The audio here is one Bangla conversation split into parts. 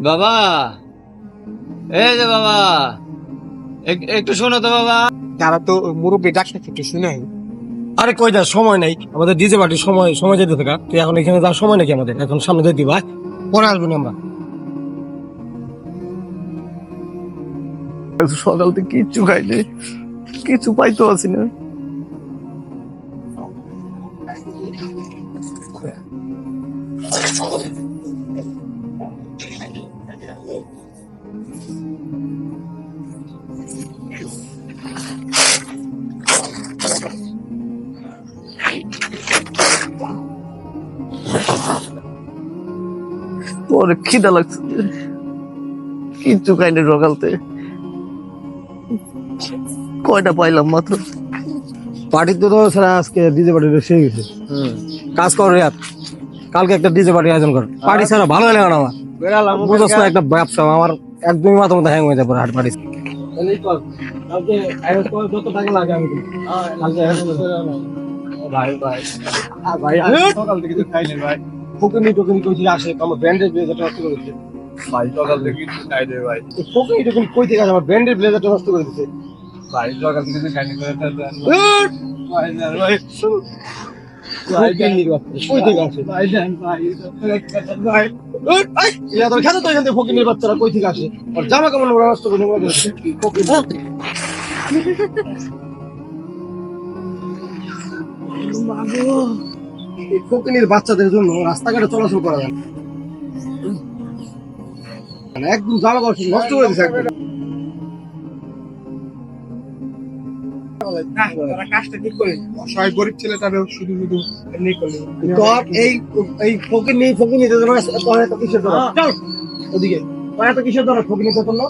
বাবা। এই যে বাবা। একটু শোনো তো বাবা। তারা তো মুরব্বী ডাক্তার থেকে শুনে আরে কই যা সময় নাই। আমাদের ডিজে পার্টির সময় সময় যেতে থাকা। তুই এখন এখানে যাওয়ার সময় নাকি আমাদের। এখন সামনে যেতে ভাই পরে আসব না আমরা। সকাল থেকে কিচ্ছু খাইনি। কিছু পাইতো আছি না পরে খিদা লাগছে। কিচ্ছু খাইনি সকালতে কয়টা পাইলাম মাত্র? পার্টিতে তো স্যার আজকে ডিজে পার্টি শেষ গেছে। কাজ কর রে কালকে একটা ডিজে পার্টি আয়োজন কর। পার্টি ছাড়া ভালো লাগে না আমার। বুঝছ না একটা ব্যবসা আমার একদমই মাথা মতো হ্যাং হয়ে যাবে হাট পার্টি যত টাকা লাগে আমি ভাই ভাই। ভাই সকাল থেকে তো খাইনি ভাই। ফকিনি টকিনি কই থেকে আসে আমার ব্র্যান্ডেড ব্লেজারটা নষ্ট করে দিচ্ছে ভাই সকাল থেকে কিছু খাই দে ভাই ফকিনি টকিনি কই থেকে আসে আমার ব্র্যান্ডেড ব্লেজারটা নষ্ট করে দিচ্ছে ভাই সকাল থেকে কিছু খাইনি করে ভাই ভাই ফকিনির ইয়া বাচ্চাদের জন্য রাস্তাঘাটে চলাচল করা যায় মানে একদম জামা কাপড় নষ্ট করে দিচ্ছে একদম তারা কাজটা ঠিক করে অসহায় গরিব ছেলেটারও শুধু শুধু এমনি করলে তোর এই এই ফকিনি তোর এত কিসের দরকার ফকিনি ওদিকে। তোর এত কিসের দরকার ফকিনিদের জন্য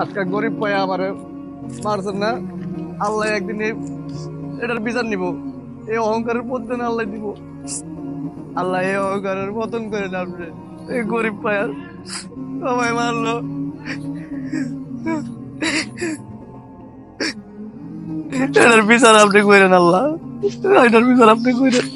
আজকে গরিব পায়া আমারে মারছেন না, আল্লাহ একদিন এটার বিচার নিব। এই অহংকারের পতন আল্লাহ দিব। আল্লাহ এই অহংকারের পতন করে না এই গরিব পায়া সবাই মারলো। এটার বিচার আপনি করেন আল্লাহ। এটার বিচার আপনি করেন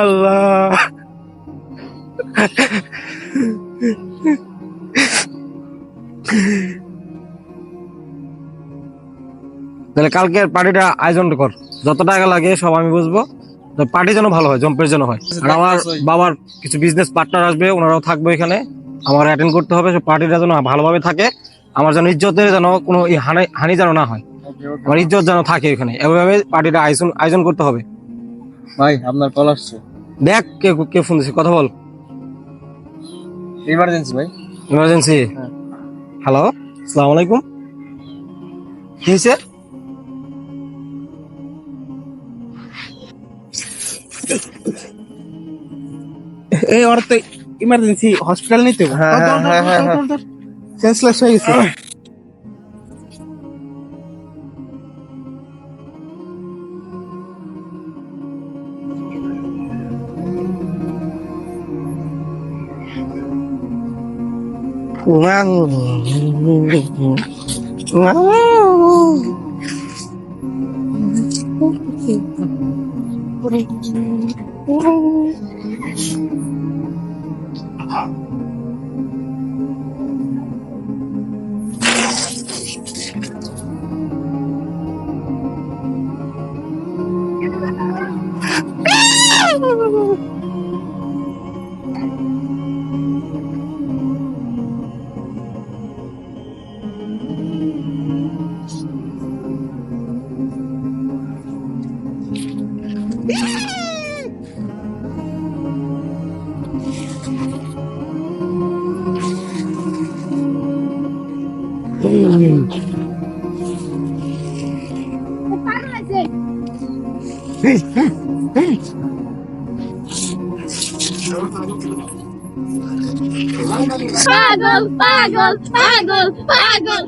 আল্লাহ তাহলে কালকে পার্টিটা আয়োজন কর। যত টাকা লাগে সব আমি বুঝব। পার্টি যেন ভালো হয় জম্পের যেন হয়। আর আমার বাবার কিছু বিজনেস পার্টনার আসবে ওনারাও থাকবে এখানে। আমার অ্যাটেন্ড করতে হবে সব পার্টিটা যেন ভালোভাবে থাকে। আমার যেন ইজ্জতের যেন কোনো হানি হানি যেন না হয়। আমার ইজ্জত যেন থাকে এখানে। এভাবে পার্টিটা আয়োজন আয়োজন করতে হবে। ভাই আপনার কল আসছে। দেখ কে কে ফোন দিচ্ছে কথা বল। ইমার্জেন্সি ভাই। ইমার্জেন্সি হ্যালো আসসালামু আলাইকুম। কি হয়েছে এই ওর তো ইমার্জেন্সি হসপিটাল নিতে হবে। হয়ে গেছে। Wow. は。পাগল পাগল পাগল পাগল।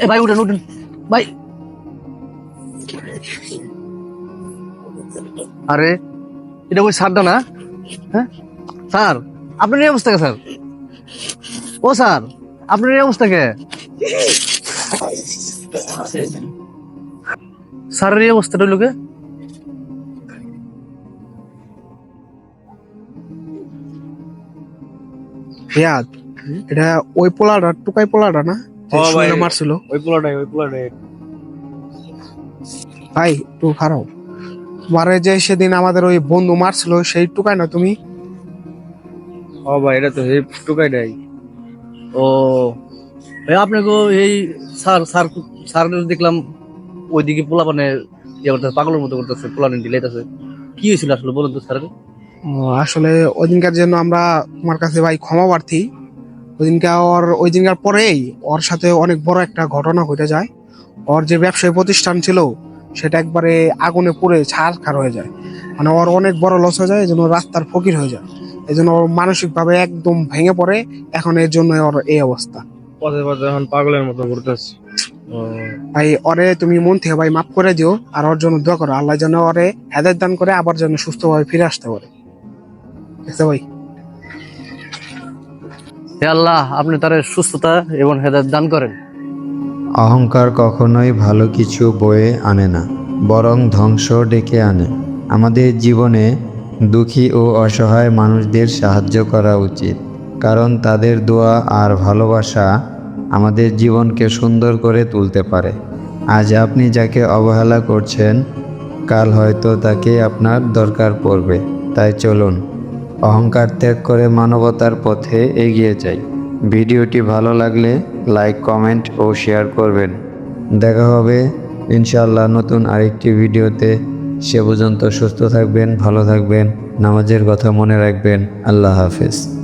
এ ভাই, উঠেন উঠেন। ভাই। আরে, এটা ওই স্যারটা না? হ্যাঁ? স্যার আপনার এই অবস্থা স্যার ও স্যার আপনার এই অবস্থা কে? স্যারের এই অবস্থাটা লোকে রিয়াদ এটা ওই পোলাটা টুকাই পোলাটা না? হ্যাঁ ভাই। মারছিল। ওই পোলাটাই ওই পোলাটাই। ভাই তুই খারাপ। মারে যে সেদিন আমাদের ওই বন্ধু মারছিল সেই টুকাই না তুমি? ও ভাই এটা তো এই টুকাইটাই। ও আপনাকে এই স্যার স্যার স্যার দেখলাম ওইদিকে পোলা মানে ইয়ে করতেছে পাগলের মতো করতেছে পোলা নিয়ে দিলাইতেছে কি হয়েছিল আসলে বলুন তো স্যার ও, আসলে ওই দিনকার জন্য আমরা তোমার কাছে ভাই ক্ষমা প্রার্থী। ওই দিনকার ওর ওই দিনকার পরেই ওর সাথে অনেক বড় একটা ঘটনা ঘটে যায়। ওর যে ব্যবসায়ী প্রতিষ্ঠান ছিল সেটা একবারে আগুনে পুড়ে ছাড় ছাড়খার হয়ে যায়। মানে ওর অনেক বড় লস হয়ে যায় জন্য রাস্তার ফকির হয়ে যায়। এই জন্য ওর মানসিকভাবে একদম ভেঙে পড়ে। এখন এর জন্য ওর এই অবস্থা। পথে পথে এখন পাগলের মতো ঘুরতেছে। ভাই ওরে তুমি মন থেকে ভাই মাফ করে দিও আর ওর জন্য দোয়া করো। আল্লাহ যেন ওরে হেদায়ত দান করে আবার যেন সুস্থভাবে ফিরে আসতে পারে। দেখছ ভাই? হে আল্লাহ আপনি তার সুস্থতা এবং হেদায়ত দান করেন। অহংকার কখনোই ভালো কিছু বয়ে আনে না বরং ধ্বংস ডেকে আনে। আমাদের জীবনে দুঃখী ও অসহায় মানুষদের সাহায্য করা উচিত। কারণ তাদের দোয়া আর ভালোবাসা আমাদের জীবনকে সুন্দর করে তুলতে পারে। আজ আপনি যাকে অবহেলা করছেন, কাল হয়তো তাকে আপনার দরকার পড়বে। তাই চলুন, অহংকার ত্যাগ করে মানবতার পথে এগিয়ে যাই। ভিডিওটি ভালো লাগলে লাইক, কমেন্ট ও শেয়ার করবেন। দেখা হবে ইনশাআল্লাহ নতুন আরেকটি ভিডিওতে। সে পর্যন্ত সুস্থ থাকবেন ভালো থাকবেন নামাজের কথা মনে রাখবেন। আল্লাহ হাফেজ।